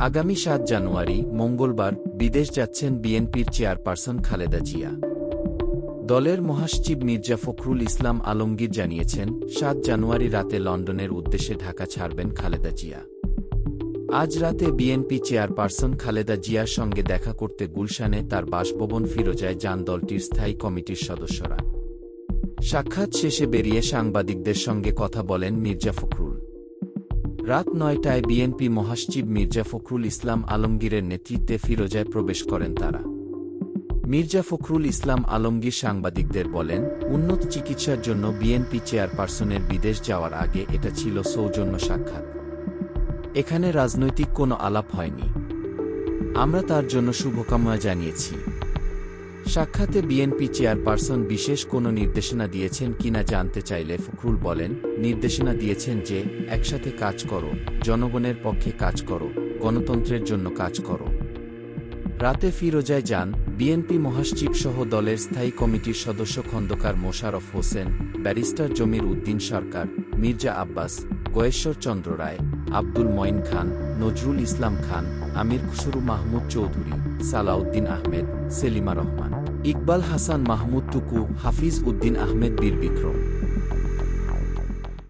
আগামী সাত জানুয়ারি, মঙ্গলবার, বিদেশ যাচ্ছেন বিএনপির চেয়ারপারসন খালেদা জিয়া। দলের মহাসচিব মির্জা ফখরুল ইসলাম আলমগীর জানিয়েছেন, সাত জানুয়ারি রাতে লন্ডনের উদ্দেশ্যে ঢাকা ছাড়বেন খালেদা জিয়া। আজ রাতে বিএনপি চেয়ারপারসন খালেদা জিয়ার সঙ্গে দেখা করতে গুলশানে তার বাসভবন ফিরোজায় যান দলটির স্থায়ী কমিটির সদস্যরা। সাক্ষাৎ শেষে বেরিয়ে সাংবাদিকদের সঙ্গে কথা বলেন মির্জা ফখরুল। রাত নয়টায় বিএনপি মহাসচিব মির্জা ফখরুল ইসলাম আলমগীরের নেতৃত্বে ফিরোজায় প্রবেশ করেন তারা। মির্জা ফখরুল ইসলাম আলমগীর সাংবাদিকদের বলেন, উন্নত চিকিৎসার জন্য বিএনপি চেয়ারপারসনের বিদেশ যাওয়ার আগে এটা ছিল সৌজন্য সাক্ষাৎ। এখানে রাজনৈতিক কোনো আলাপ হয়নি। আমরা তার জন্য শুভকামনা জানিয়েছি। সাক্ষাতে বিএনপি চেয়ারপারসন বিশেষ কোনো নির্দেশনা দিয়েছেন কিনা জানতে চাইলে ফখরুল বলেন, নির্দেশনা দিয়েছেন যে, একসাথে কাজ করো, জনগণের পক্ষে কাজ করো, গণতন্ত্রের জন্য কাজ করো। রাতে ফিরোজায় যান, বিএনপি মহাসচিব সহ দলের স্থায়ী কমিটির সদস্য খন্দকার মোশারফ হোসেন, ব্যারিস্টার জমির উদ্দিন সরকার, মির্জা আব্বাস, গয়েশ্বর চন্দ্র রায়, আব্দুল মঈন খান, নজরুল ইসলাম খান, আমির খুসরু মাহমুদ চৌধুরী, সালাউদ্দিন আহমেদ, সেলিমা রহমান। ইকবাল হাসান মাহমুদ টুকু হাফিজ উদ্দিন আহমেদ বীর বিক্রম